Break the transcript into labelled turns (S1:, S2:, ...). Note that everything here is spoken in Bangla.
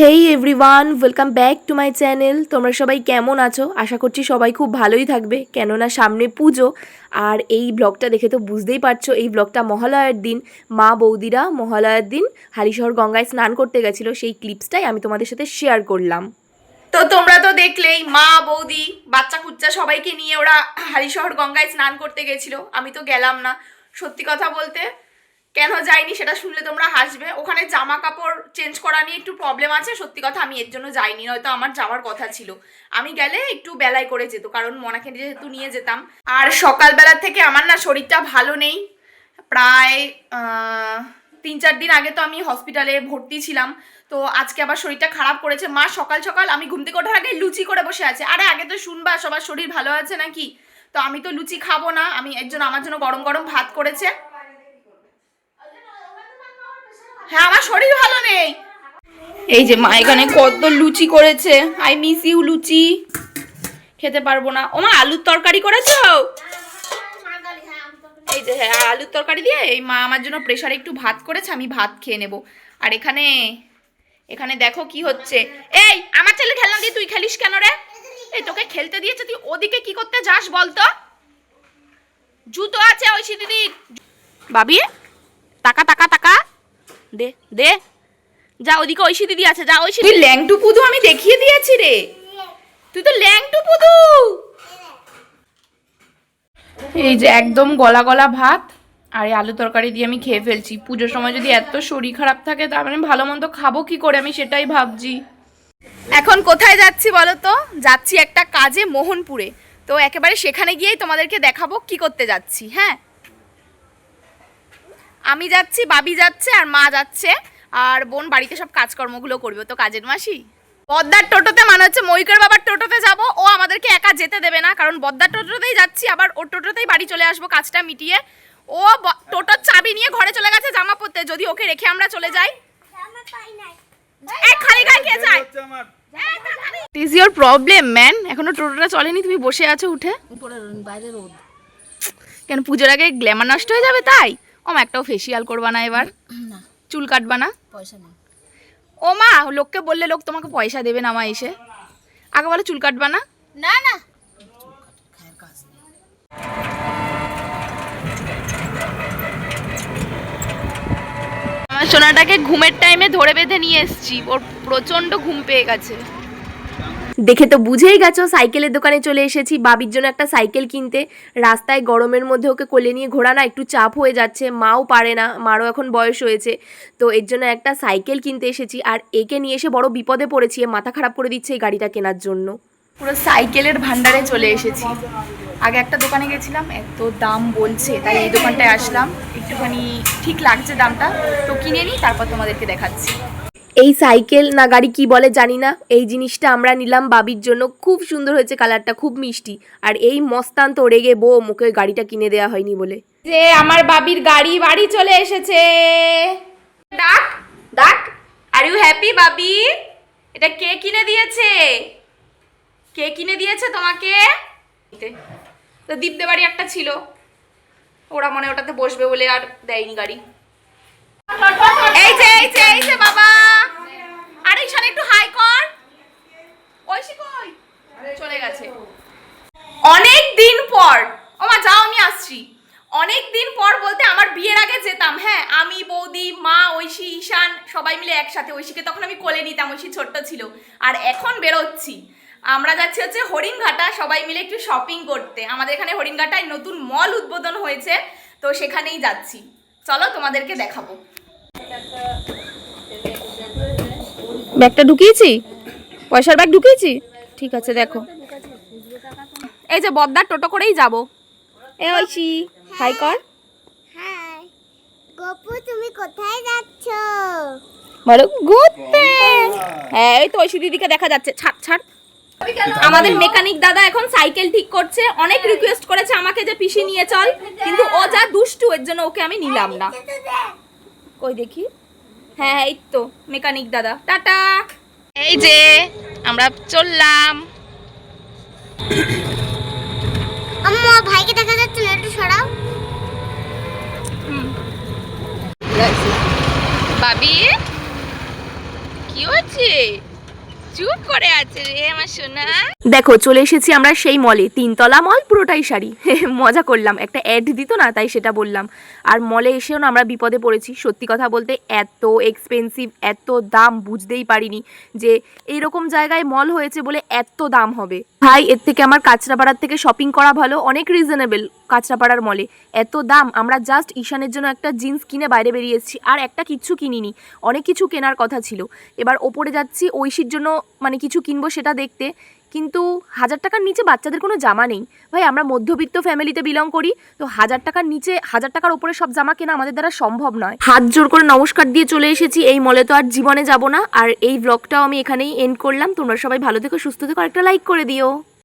S1: Hey everyone welcome back to my channel তোমরা সবাই কেমন আছো? আশা করছি সবাই খুব ভালোই থাকবে। কেননা সামনে পুজো, আর এই ব্লগটা দেখে তো বুঝতেই পারছ, এই ব্লগটা মহালয়ার দিন। মা বৌদিরা মহালয়ার দিন হালিশহর গঙ্গায় স্নান করতে গেছিল, সেই ক্লিপসটাই আমি তোমাদের সাথে শেয়ার করলাম। তো তোমরা তো দেখলেই, মা, বৌদি বাচ্চা কুচ্চা সবাইকে নিয়ে ওরা হালিশহর গঙ্গায় স্নান করতে গেছিল। আমি তো গেলাম না। সত্যি কথা বলতে কেন যাইনি সেটা শুনলে তোমরা হাসবে। ওখানে জামা কাপড় চেঞ্জ করা নিয়ে একটু প্রবলেম আছে। সত্যি কথা আমি এর জন্য যাইনি, নয়তো আমার যাওয়ার কথা ছিল। আমি গেলে একটু বেলায় করে যেত, কারণ মনাকে যেহেতু নিয়ে যেতাম। আর সকালবেলা থেকে আমার না শরীরটা ভালো নেই। প্রায় তিন চার দিন আগে তো আমি হসপিটালে ভর্তি ছিলাম। তো আজকে আবার শরীরটা খারাপ করেছে। মা সকাল সকাল, আমি ঘুম থেকে ওঠার আগে লুচি করে বসে আছে। আরে আগে তো শুনবা, সবার শরীর ভালো আছে নাকি? তো আমি তো লুচি খাব না। আমি এর জন্য, আমার জন্য গরম গরম ভাত করেছে। হ্যাঁ আমার শরীর ভালো নেই। এই যে মা এখানে কত লুচি করেছে। I miss you luchi. খেতে পারব না। ও মা, আলুর তরকারি করেছ? এই যে হ্যাঁ আলুর তরকারি দিয়ে এই মা আমার জন্য প্রেশারে একটু ভাত করেছে, আমি ভাত খেয়ে নেব। আর এখানে এখানে দেখো কি হচ্ছে। এই, আমার ছেলে খেলনা দিয়ে তুই খেলিস কেন রে? এই, তোকে খেলতে দিয়েছে, তুই ওদিকে কি করতে যাস বলতো জুতো আছে ঐশী দিদি বাবি টাকা টাকা টাকা দে দে। যা ওদিকে ঐশী দিদি আছে যা ঐশী তুই ল্যাংটু পুদু আমি দেখিয়ে দিয়েছি রে। তুই তো ল্যাংটু পুদু। এই যে একদম গলা গলা ভাত আর এই আলু তরকারি দিয়ে আমি খেয়ে ফেলছি। পুজোর সময় যদি এত শরীর খারাপ থাকে তার মানে ভালো মন্দ খাব কি করে? আমি সেটাই ভাবছি। এখন কোথায় যাচ্ছি বলো তো? যাচ্ছি একটা কাজে মোহনপুরে। তো একেবারে সেখানে গিয়েই তোমাদেরকে দেখাবো কি করতে যাচ্ছি হ্যাঁ? আমি যাচ্ছি বাবি যাচ্ছে আর মা যাচ্ছে আর বোন বাড়িতে সব কাজকর্মগুলো করবে। তো কাজের মাসি? বদ্দার টোটোতে মানে হচ্ছে মৈকের বাবার টোটোতে যাব। ও আমাদেরকে একা যেতে দেবে না কারণ বদ্দার টোটোতেই যাচ্ছি আবার ওর টোটোতেই বাড়ি চলে আসব কাজটা মিটিয়ে। ও টোটোর চাবি নিয়ে ঘরে চলে গেছে জামা পরতে যদি ওকে রেখে আমরা চলে যাই। খালি গায়ে কে যায়? ইজ ইওর প্রবলেম ম্যান এখনও টোটোটা চলেনি তুমি বসে আছো উঠে।
S2: বাইরে রোদ।
S1: কেন পুজোর আগে গ্ল্যামার নষ্ট হয়ে যাবে তাই? ও মা একটাও ফেসিয়াল করবা না এবার।
S2: না।
S1: চুল কাটবা না।
S2: পয়সা নেই।
S1: ও মা লোককে বললে লোক তোমাকে পয়সা দেবে না মা এসে। আগে বলে চুল কাটবা না।
S2: না না।
S1: আমার সোনাটাকে ঘুমের টাইমে ধরে বেঁধে নিয়ে এসেছি। ওর প্রচণ্ড ঘুম পেয়ে গেছে। দেখে তো বুঝেই গেছো, সাইকেলের দোকানে চলে এসেছি। বাবির জন্য একটা সাইকেল কিনতে। রাস্তায় গরমের মধ্যে ওকে কোলে নিয়ে ঘোরা না, একটু চাপ হয়ে যাচ্ছে। মাও পারে না, মারও এখন বয়স হয়েছে। তো এর জন্য একটা সাইকেল কিনতে এসেছি আর একে নিয়ে এসে বড় বিপদে পড়েছি মাথা খারাপ করে দিচ্ছে এই গাড়িটা কেনার জন্য। পুরো সাইকেলের ভান্ডারে চলে এসেছি। আগে একটা দোকানে গেছিলাম, এত দাম বলছে, তাই এই দোকানটায় আসলাম। একটুখানি ঠিক লাগছে দামটা, তো কিনে নিই, তারপর তোমাদেরকে দেখাচ্ছি। এই সাইকেল না গাড়ি কি বলে জানি না। এই জিনিসটা আমরা নিলাম বাবির জন্য। খুব সুন্দর হয়েছে কালারটা, খুব মিষ্টি। আর এই মস্তান তো রেগে বউ, মুখে গাড়িটা কিনে দেওয়া হয়নি বলে। যে আমার বাবির গাড়ি, বাড়ি চলে এসেছে। ডাক ডাক। আর ইউ হ্যাপি বাবি? এটা কে কিনে দিয়েছে? কে কিনে দিয়েছে তোমাকে? তো দীপদে বাড়ি একটা ছিল। ওরা মনে ওটাতে বসবে বলে আর দেয়নি গাড়ি। এই যে এই যে এই যে, বাবা। একটু হাই কর। ঐশী কই? চলে গেছে। অনেক দিন পর। ও মা যাও আমি আসছি। অনেক দিন পর বলতে আমার বিয়ের আগে যেতাম হ্যাঁ? আমি বৌদি মা ঐশী ঈশান সবাই মিলে একসাথে ঐশীকে তখন আমি কোলে নিতাম ঐশী ছোট্ট ছিল। আর এখন বেরোচ্ছি। আমরা যাচ্ছি হচ্ছে হরিণঘাটা সবাই মিলে একটু শপিং করতে। আমাদের এখানে হরিণঘাটায় নতুন মল উদ্বোধন হয়েছে তো সেখানেই যাচ্ছি। চলো তোমাদেরকে দেখাবো। ব্যাগটা ঢুকিয়েছি? পয়সার ব্যাগ ঢুকিয়েছি? ঠিক আছে দেখো। এই যে বদ্দার টোটো করেই যাব। এ ঐশী হাই কর।
S3: হাই। গপু তুমি কোথায় যাচ্ছ?
S1: বলো ঘুরতে। হ্যাঁ এই তো ঐশী দিদিকে দেখা যাচ্ছে। ছাড় ছাড়। আমাদের মেকানিক দাদা এখন সাইকেল ঠিক করছে। অনেক রিকোয়েস্ট করেছে আমাকে যে পিসি নিয়ে চল। কিন্তু ও যা দুষ্টু এর জন্য ওকে আমি নিলাম না। কই দেখি? হ্যাঁ হ্যাঁ, এই তো মেকানিক দাদা। টাটা। এই যে আমরা চললাম।
S3: আম্মু ভাইকে দেখা যাচ্ছে না একটু সরাও।
S1: বাবি কি
S4: কি হচ্ছে চুপ করে আছে রে আমার সোনা। দেখো, চলে এসেছি আমরা সেই মলে। তিনতলা মল, পুরোটাই শাড়ি। মজা করলাম। একটা অ্যাড দিত না, তাই সেটা বললাম। আর মলে এসেও না আমরা বিপদে পড়েছি। সত্যি কথা বলতে এত এক্সপেন্সিভ এত দাম বুঝতেই পারিনি যে এইরকম জায়গায় মল হয়েছে বলে এত দাম হবে। ভাই, এর থেকে আমার কাঁচরাপাড়ার থেকে শপিং করা ভালো, অনেক রিজনেবল কাঁচরাপাড়ার মলে এত দাম, আমরা জাস্ট ঈশানের জন্য একটা জিন্স কিনে বাইরে বেরিয়ে এসেছি, আর একটা কিচ্ছু কিনিনি। অনেক কিছু কেনার কথা ছিল। এবার ওপরে যাচ্ছি, ঐশীর জন্য মানে কিছু কিনবো সেটা দেখতে। কিন্তু হাজার টাকার নিচে বাচ্চাদের কোনো জামা নেই। ভাই, আমরা মধ্যবিত্ত ফ্যামিলিতে বিলং করি, তো হাজার টাকার নিচে, হাজার টাকার ওপরে সব জামা কেনা আমাদের দ্বারা সম্ভব নয়। হাত জোর করে নমস্কার দিয়ে চলে এসেছি এই মলে তো আর জীবনে যাব না। আর এই ব্লগটাও আমি এখানেই এন্ড করলাম। তোমরা সবাই ভালো থেকো, সুস্থ থেকো একটা লাইক করে দিও।